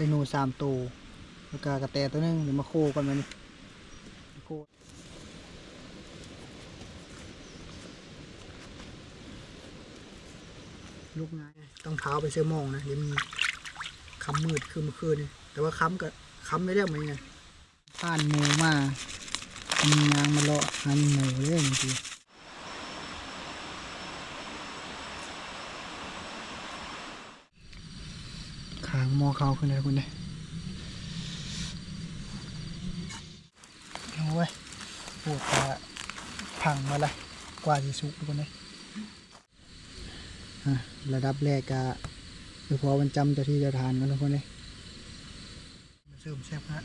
ได้นูสามตัวแล้วก็กระแตตัวหนึงเดี๋ยวมาโคกันมานี่โคลูกงายต้องเท้าไปเสื้อมองนะเดี๋ยวมีคำมืดคือเมื่อคืนนี่แต่ว่าค้ำก็ค้ำไม่ได้เหมือนไงผ่านหมูมามียางมาเลาะหันหมูเรื่องจริงขางมอ เขาขึ้นเลยคุณเนี่ยโอ้ยปวดตาพังมาเลยกว่าจะสุกทุกคนเลยอ่ระดับแรกก็คือพอมันจำจะที่จะทานกันทุกคนเลยมาเสริมแซ่บฮะ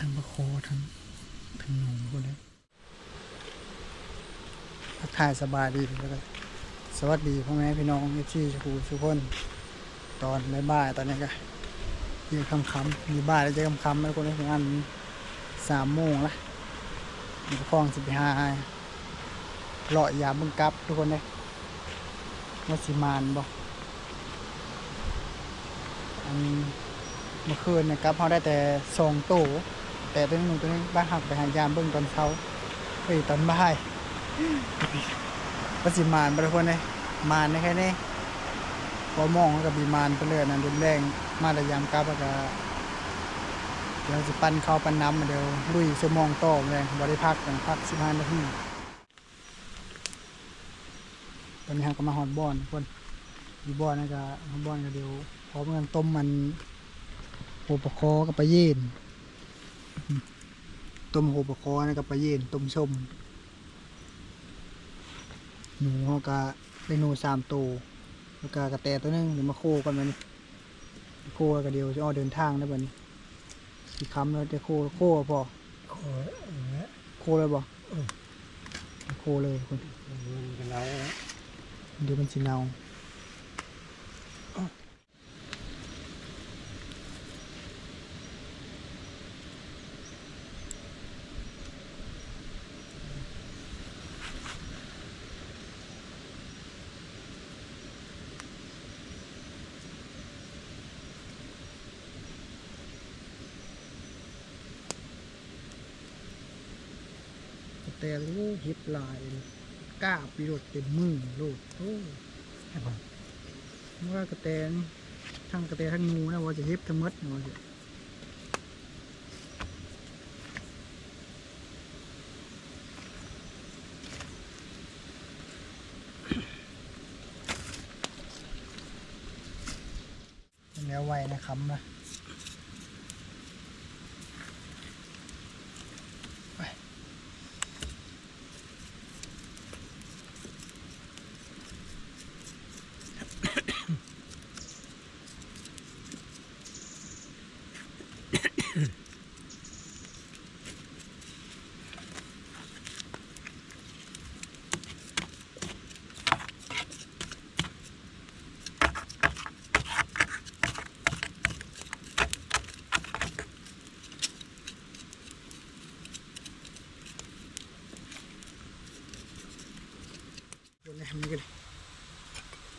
ทั้งประโคทั้งทั้งหนุ่มคนนี้ายสบายดีแล้วก็สวัสดีพ่อแม่พี่น้องที่ชูทุกคน ตอนบ่ายๆตอนนี้ก็ยืนคำคำมีบ่ายแล้วจะคำคำแล้วคนนี้ถึงอันสามโมงละมีคลองสิบห้าเลาะยามบึงกับทุกคนเลยว่าสิมานบ่อันเมื่อคืนนะครับเขาได้แต่สองตู้แต่ตัวนึงตัวนึงบ้าหักไปหายามเบิ่งตอนเช้าเฮ้ยตอนบ่าย ประสิมานบริคนเลยมานในแค่นี้พอมองกับบีมานไปเรื่อยนั่นรุนแรงมาแต่ยามกลับแล้วก็เดี๋ยวจะปั้นข้าวปั้นน้ำมาเดี๋ยวลุยชั่วโมงต่อแรงบริพักกันพักสิบห้านาทีตอนนี้เราก็มาหอดบอนคนอยู่บอนนะก็หอดบอนก็เดี๋ยวพร้อมกันต้มมันโหปะคอกับปลาเย็นต้มโหปะคอนะกับปลาเย็นต้มชม หนูเขาก็ได้หนูสามตัวแล้วก็กระแตตัวหนึงเดี๋ยวมาโคกันมานี่โคแล้วก็เดียวจะออกเดินทางได้บ่นี้สีคำแล้วจะโคโคพอขอเออโคเลยบ่โคเลยคนมันกันแล้วเดี๋ยวมันสิเนาก ระแตลูกฮิปลายกล้าปีรถเต็มมือโลูกโอ้ว่ากระแตนทั้งกระแตทั้งงูนะว่าจะเฮ็บทั้งมดนะว่าจะแล้วไวนะคำนะ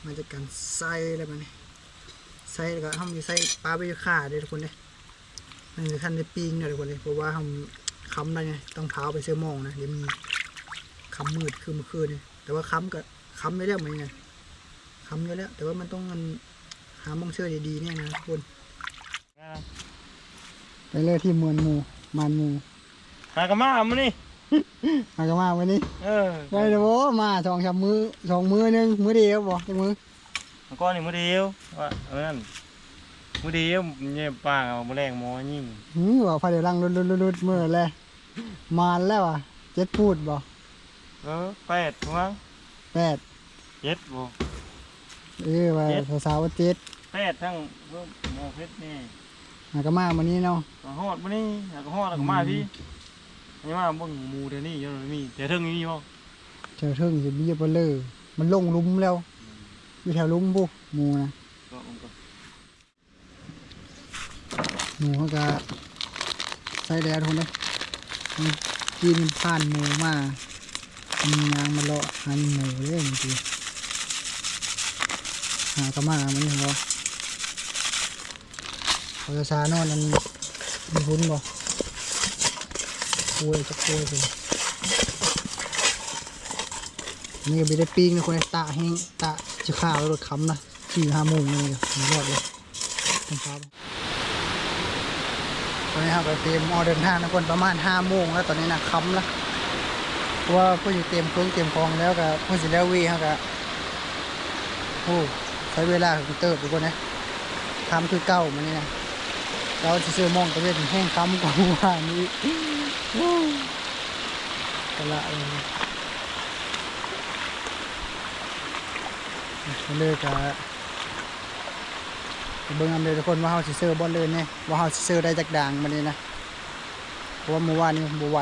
มาจากการใส่อะไรแบบนี้ใส่แล้วก็ทำมีใส่ปลาไปข่าเด้อทุกคนเนี่ยมันจะขั้นในปีงเนี่ยทุกคนเลยเพราะว่าทำค้ำได้ไงต้องเท้าไปเสื้อโมองนะเดี๋ยวมีค้ำมืดคือเมื่อคืนนี่แต่ว่าค้ำก็ค้ำไม่ได้เหมือนไงค้ำเยอะแล้ว แต่ว่ามันต้องมันหามองเชื่อดีๆเนี่ยนะทุกคนไปเลยที่มวลหมูมันหมูหากระมามัน นี่มากนมาวันนี้เออได้เลยโว้มาสองสามมือสองมือหนึงมือเดียวบ่จังมือมันก้อนนี่มือเดียวว่าเออนั่นมือเดียวเนี่ยป้าเอามาแรงหมอยิ่งหือว่าไฟเดี๋ยวลังรุดรุดรุดรุดมือเลยมานแล้วอะเจ็ดพูดบ่เออแปดมั้งแปดเจ็ดบ่ เออว่าเจ็ด สาวๆว่าเจ็ดแปดทั้งเพิ่มหมอเพชรนี่มากนมาวันนี้เนาะก็ฮอดมานี่แล้วก็ฮอดแล้วก็มาพี่อั นนี้มาเบิ่งหมูเดี๋ยวนี้ยวนี้มีแต่เทิงนี้มีบ่เจอเทิงจะมีเบลเลอร์มันลงหลุมแล้ว อยู่แถวหลุมบุหมูนะก็มันก็มหนูเขาก็ใส่แล้วทุนเลยอืมกินผ่านหมูมามียางมาเลาะหันหมูเลยเมื่อกี้หากระมามันนี่เหรอเขาจะซานอนนั้นมีหุ้นบ่ คุยจะคุยไปนี่ก็ไม่ได้ปิ้งนะคนตาแห้งตาจะข้าวแล้วรถค้ำนะสี่ห้าโมงเลยมีรอดเลยตองครับตอนนี้ครับเราเตรียมออเดินทางนะคนประมาณห้าโมงแล้วตอนนี้นะค้ำแล้วเพราะว่าเพื่ออยู่เตรียมเครื่องเตรียมของแล้วก็เพื่อสิแล้ววีเขาก็โอ้ใช้เวลาคือเติบทุกคนนะทำคือเก้ามันนี่นะเราจะซื้อมองตะเวนแห้งค้ำกว่าเมื่อวานนี้ โอ้กะละเลยเลิกกะเบิ่งอันเลยทุกคนว่าเฮาสิซื้อบอลเลยเนี่ยว่าเฮาสิซื้อได้จากด่างมันนี่นะเพราะว่าเมื่อวานนี้บ่ไหว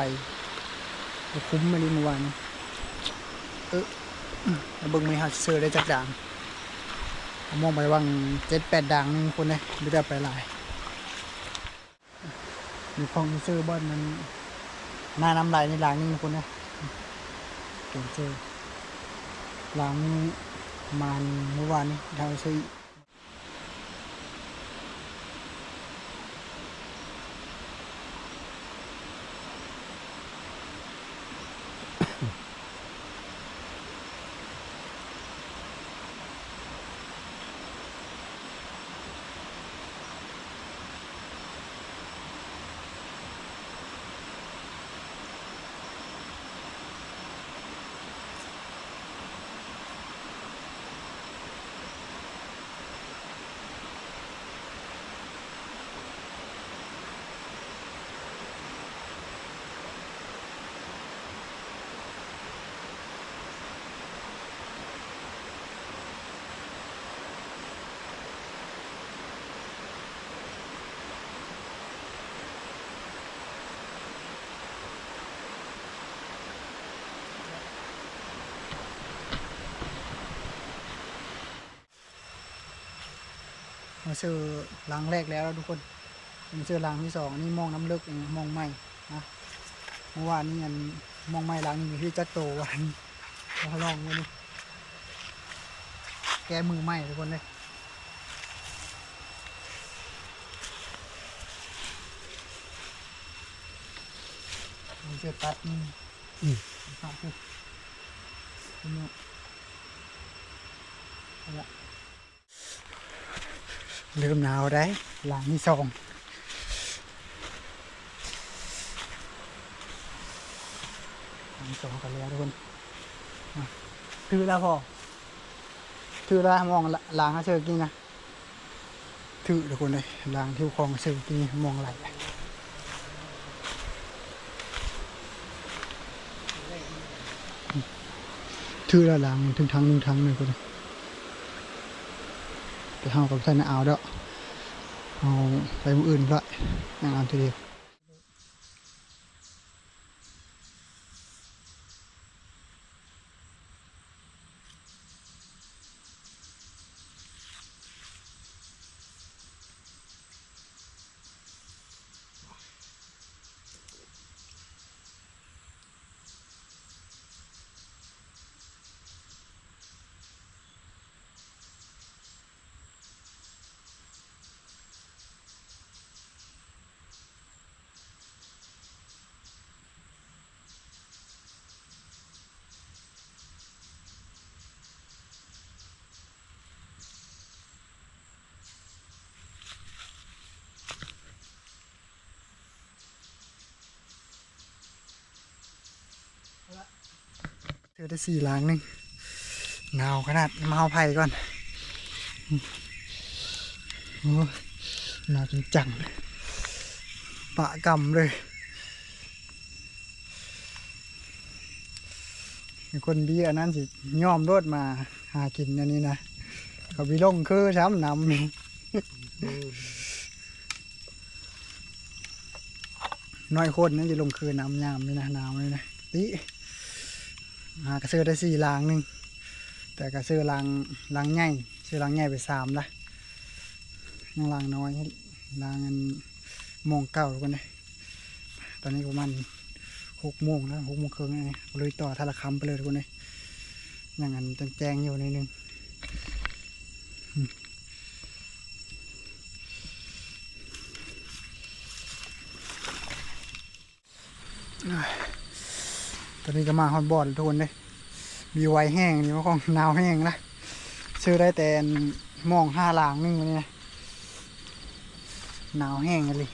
บคุ้มมันนี่เมื่อวานนี้เออแล้วเบิ่งมีเฮาสิซื้อได้จากด่างมองไปว่างเจ็ดแปดด่างหนึงคนเลยไม่ได้ไปหลายมีของซื้อบอลมัน หน้าน้ำลายในหลังนี่คนนะเก่งเจอหลังมันเมื่อวานนี้เราซื้ มาซื้อหลังแรกแล้วทุกคนมาซื้อหลังที่สองนี่มองน้ำลึกอย่างมองไม่นะเมื่อวานนี้อันมองไม่หลังนี้คือจักโตวันเราลองมาดูแก้มือไหมทุกคนเลยมันเสื้อตัดนี่อืมครับคือนี่เอาละ เริ่มหนาวได้หลังที่สองหลังสองกันแล้วทุกคนถือแล้วพอถือแล้วมองหลังเขาเชิญกินนะถือทุกคนเลยหลังที่คลองเชิญกินมองไหลถือแล้วหลังถึงทางหนึ่งทางหนึ่งคนเลย ไปเฮากับท่านเอาเด้อเอาไปมืออื่นก็ยังเอาทีเดียว อได้สี่หลังหนึ่งหนาวขนาดมาเอาไผ่ก่อนโอ้หนาวจริงจังปะกำเลยคนดีอันนั้นสิย่อมรถมาหากินอันนี้นะเขาวิลงคือช้ำนำนี่น้อยคนนั่นจะลงคือน้ำยามนี่นะหนาวเลยนะติ หากระเสือได้สี่ลางหนึ่งแต่กระเสือลางลางใหญ่เสือลางใหญ่ไปสามละยังลางน้อยลางอันโมงเก้าทุกคนเลยตอนนี้ประมาณหกโมงแล้วหกโมงครึ่งแล้วนี่ลุยต่อทาละคำไปเลยทุกคนเลยอย่างนั้นแจ้งอยู่นิดนึงอืมอะ ตอนนี้ก็มาฮอนบอลทุกคนเลยมีไวแห้งนี่มันของหนาวแห้งนะซื้อได้แต่หมองห้าหลางนึงวันนี้นะหนาวแห้งเลย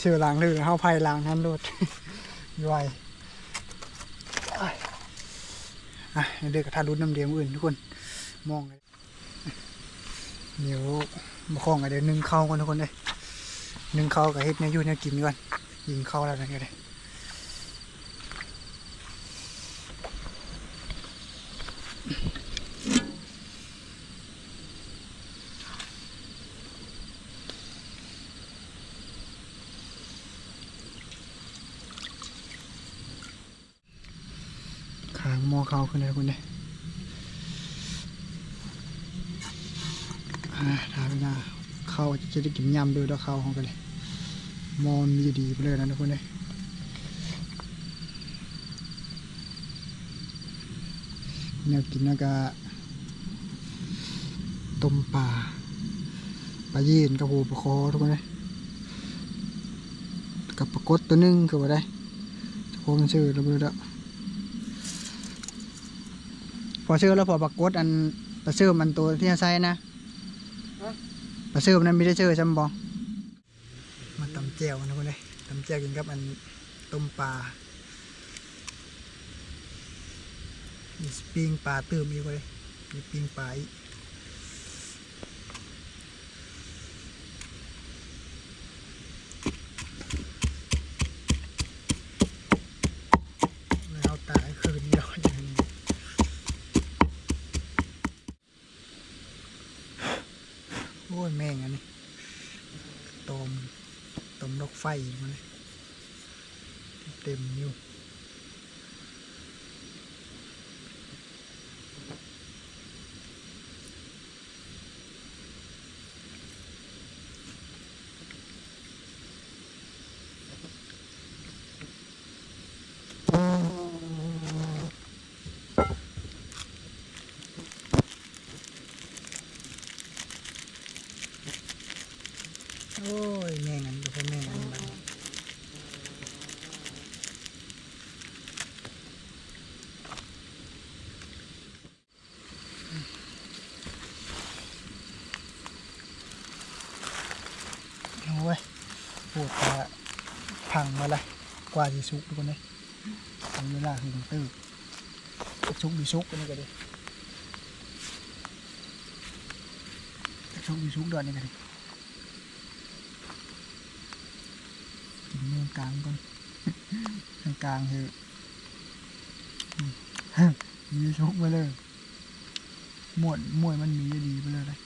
ชื่อลางลือเข้าไผ่ลางนั้นโดดไวอะอะเด็กกระทารุนน้ำเดียมอื่นทุกคนมองเลยเดี๋ยวมาคล้องกันเดี๋ยวนึ่งข้าวกันทุกคนเลยนึ่งข้าวกับเฮ็ดเนื้อยูเนื้อกินก่อนยิงข้าวแล้วนั่นก็ได้ขางหม้อข้าขึ้นเลยทุกคนเลยอ่าถามนะข้าวจะได้กินยำด้วยแล้วข้าของกันเลยมอมีดีไปเลยนะทุกคนเลยแนวกินแล้วก็ต้มปลาปลายีนกับหูปลาคอทุกคนเลยกับปลากดตัวหนึงคือว่าได้จะคงชื่อเราไม่รู้แล้ว พอซื้อแล้วพอปรากฏอันปลาซื้อมันตัวที่ใช้นะปลาซื้อมันนั้นไม่ได้ซื้อจำบอมาตำแจ่วนะคนเลยตำแจ่วกินกับอันต้มปลามีปิ้งปลาตื่มอีกเลยมีปิ้งปลาอีกแล้วตายคืนนี้เราอย่างนี้ โอ้ยแม่งอันนี้ตมตมนก ไฟมันเลยเต็มอยู่โอ้ยแม่งอันนี้ก็แม่งอันนี้บัดนี้โอ้ยปวดตาพังมาเลย กว่าจะสุกทุกคนเลยทำเวลาถึงตื้อสุกดีสุกกันนี่ก็ดีสุกดีสุกดอนนี่ก็ดีกินเมืองกลางก่อนเมืองกลางคือมมีชกไปเลยมวยมวยมันมีจะดีไปเลยเลย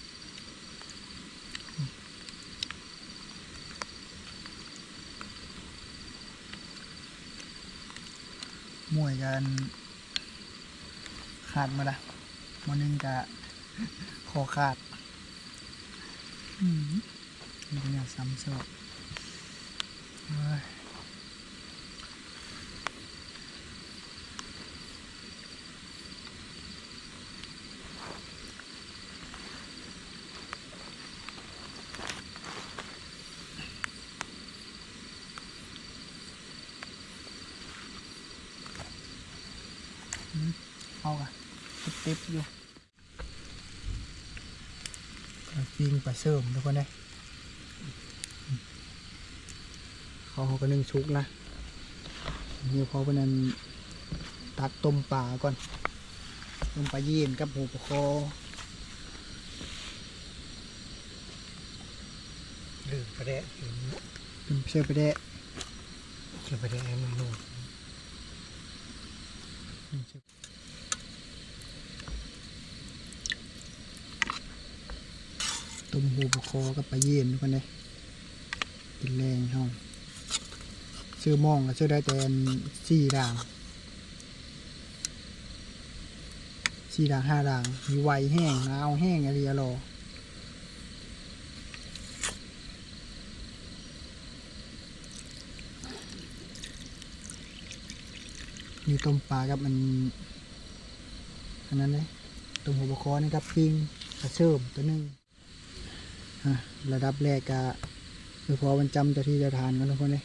มวยกันขาดมาละมันนึงกะคอขาดอืมนี่เป็นอย่างซ้ำซอกเฮ้ยอืมเอาอะติ๊บๆอยู่ก็ปิ้งปลา เสริมทุกคนเลยเขาเขาก็นึ่งชุกนะนี่เขาเป็นนั้นตักต้มปลาก่อนต้มปลายีนกับหูปลาคอหรือประเดะเป็นเชื่อประเดะเชื่อประเดะให้มันนูน ต้มหูปลาคอกับปลาเย็นทุกคนเลยเป็นแรงเฮาซื้อมองก็ซื้อได้แต่สี่ด่างสี่ด่างห้าด่าง มีไวแห้งนาแห้งอะไรอรอมีต้มปลาครับมันอันนั้นเลยต้มหัวปลาคอนี่ครับกิ้งกระเชิมตัวนึง ระดับแรกก็คือพอมันจำเจ้าที่เจะทานกันทุกคนเลย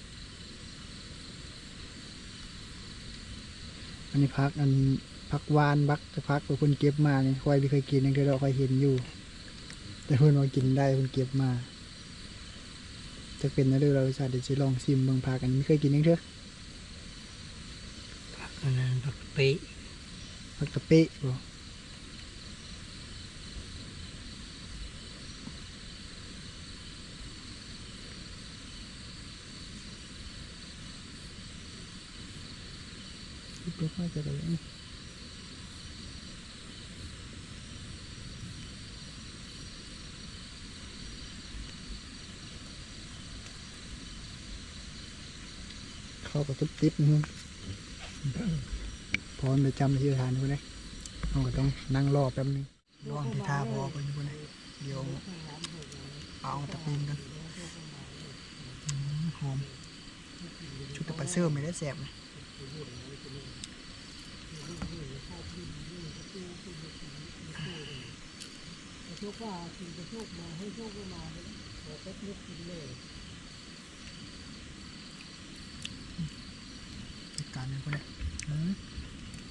อันนี้พักอันพักวานบักจะพักเพิ่นเก็บมานี่ค่อยไม่เคยกินนั่นคือเราค่อยเห็นอยู่ แต่เพิ่นว่ากินได้เพิ่นเก็บมาจะเป็นนะเด้อเราจะเดี๋ยวจะลองชิมเบิ่งพากันไม่เคยกินยังเถอะอันนั้นผักปีผักตะเป๊ะบ่ ตัวข้าจะได้ไเข้ากับตุ๊บติ๊บนึงพอไปจำที่ทานคนนี้เราก็ต้องนั่งรอแป๊บนึงรอที่ท่าพอคนคนนี้เดี๋ยวเอาตะปีนกันหอมชุดตะปเสื่อไม่ได้แสบนะ ชคว่าถึงจะโชคมาให้โชคมาบอกก็นึกกินเลยการนี้คนนี้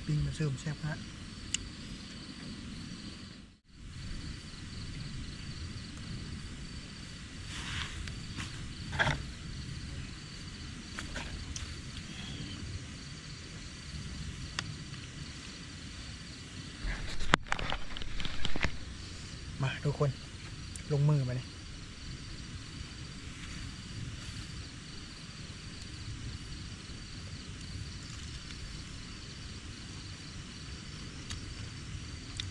ปิ้งมาเสริมแซ่บฮะมา ทุกคน ลงมือมาเลย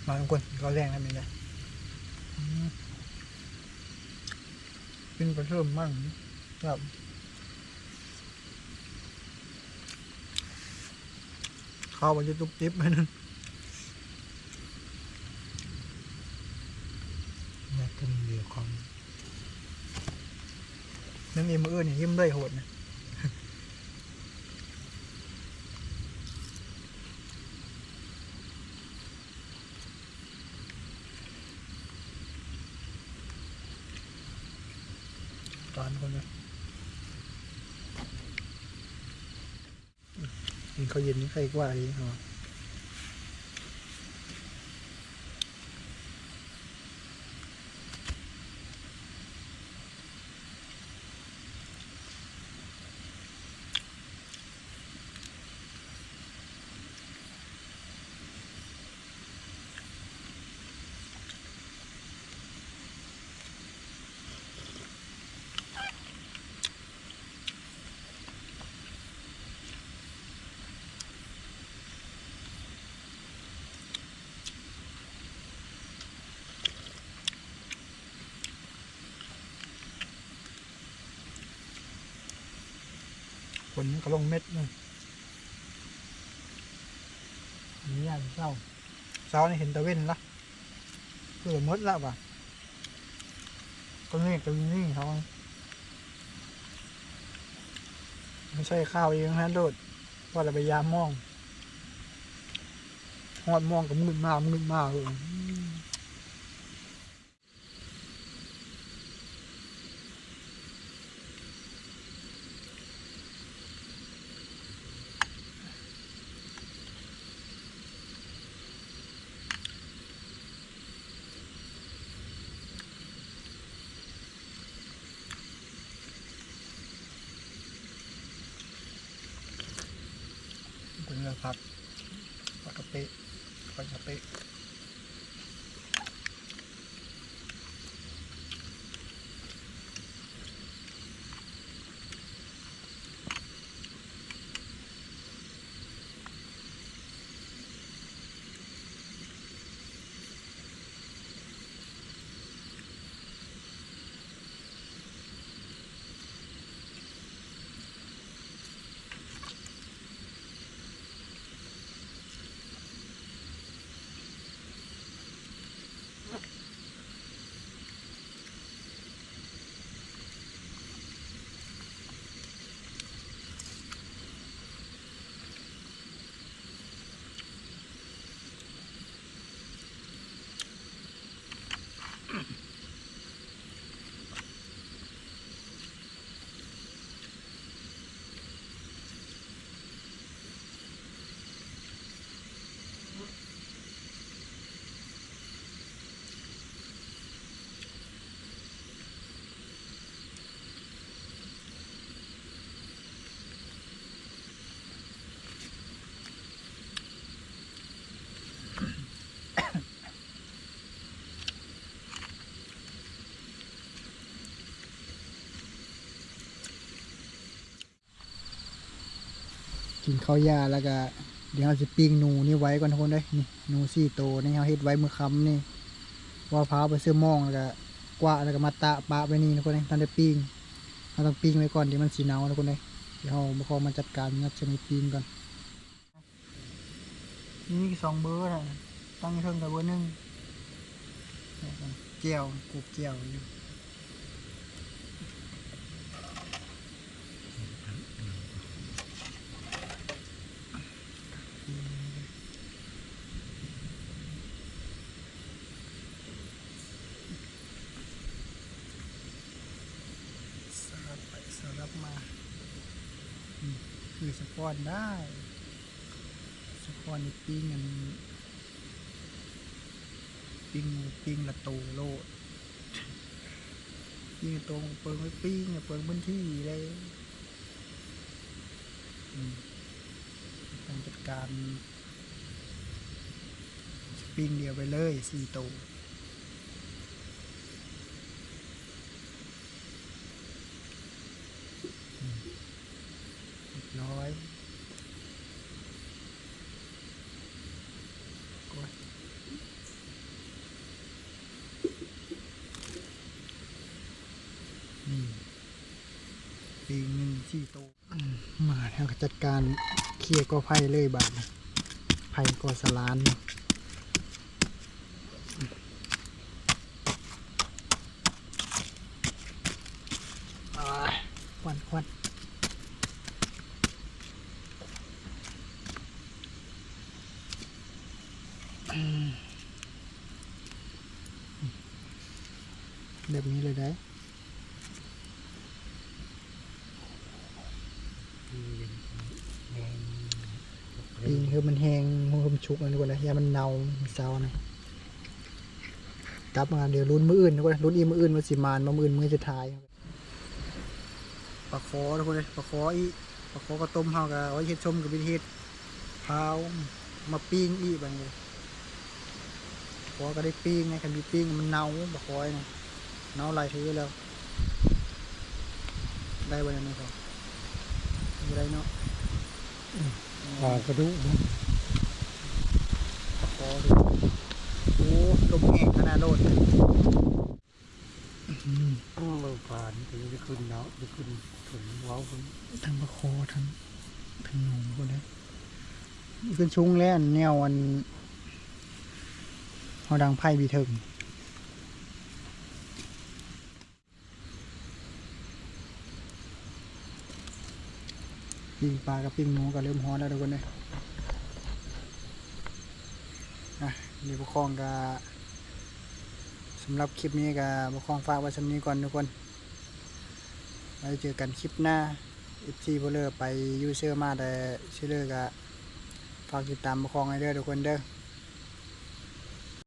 มาทุกคนก็แรงแล้วมันเลยเป็นปลาเสื่มมั่งครับข้าวมันจะตุบติ๊บไปนั่นก็มีเดียว ของนั่นเองมืออื่นนี่ยิ้มด้วยโหดนะตอนคนนะกินข้าเย็นนี่ใครกว่าดีเหรอ คนก็ลงเม็ดนึงนี่ยางเศร้าเศร้านี่เห็นตะเว้นละเกิดมดละป่ะก็นี่ก็นี่เขาไม่ใช่ข้าวเองนะโดดว่าเราไปยามมองหอดมองกับมืดมากมืดมากเลย กินข้าวยาแล้วก็เดี๋ยวเราจะปิ้งหนูนี่ไว้ก่อนทุกคนเลยนี่หนูสี่โตนี่เราเฮ็ดไว้เมื่อคำนี่ว่าพร้าวไปซื้อมองแล้วก็กวาแล้วก็มาตะปะไปนี่ทุกคนเลยตอนได้ปิ้งเราต้องปิ้งไว้ก่อนเดี๋ยวมันสีเนาทุกคนเลยเดี๋ยวเรามาขอมาจัดการงัดชนิดปิ้งก่อนนี่สองเบอร์นะตั้งอยู่เทิงกับเบอร์หนึ่งเนี่ยกันเจียวกูเจียวอยู่สลับไปสลับมาอืม คือนได้สปอนนี่ปิ้งกันปิ้งปิ้งละโตโลดปิ้งตรงเปิงไว้ปิ้งเปิงพื้นที่เลยอืมต้องจัดการปิ้งเดียวไปเลยสี่โตว เรียบร้อยโอ้ยนี่ปีหนึ่งที่โตอืมมาแล้วก็จั ดการเคลียร์ก็ไผ่เลยบาทไผ่ก็สลานควันควันแบบนี้เลยได้ง ปีนคือมันแห้งมันชุกเลยทุกคนเลยามันเน่ามันเศร้านะกลับมาเดี๋ยวรุ่นมืออื่นทุกคนรุ่นอีมืออื่นมาสิมานมามืออื่นมือจะทายปลาคอทุกคนเลยปลาคออีปลาคอกระต้มเฮากับไว้เฮ็ดชมกับวิธีเฮ็ดพร้ามาปิ้งอีบางเลยปลาคอก็ได้ปิ้งไงคันมีปิ้งมันเน่าปลาคอยนะเน่าหลายทีแล้ว ได้วันนี้ครับไม่ได้เนาะ ปลากระดูกนะปลาคอดูโอ้ลมแห้งขนาดโลดเลยอ้าวผ่านถึงจะขึ้นเนาะจะขึ้นถึงเว้าขึ้นทั้งปลาคอทั้งทั้งหนูคนนี้ขึ้นชุงแล้วอันแนวอันเฮาดังไพ่บีเทิง ปิ้งปลากับปิ้งหมูก็เริ่มฮ้อนแล้วทุกคนเลยอะนี่พวกคองก็สำหรับคลิปนี้ก็พวกคองฝากไว้สำนี้ก่อนทุกคนไว้เจอกันคลิปหน้า f อพเลอร์ไปยูเซอร์มาแต่ชื่อเลอร์ก็ฝากติดตามพวกคองให้เด้อทุกคนเด้อ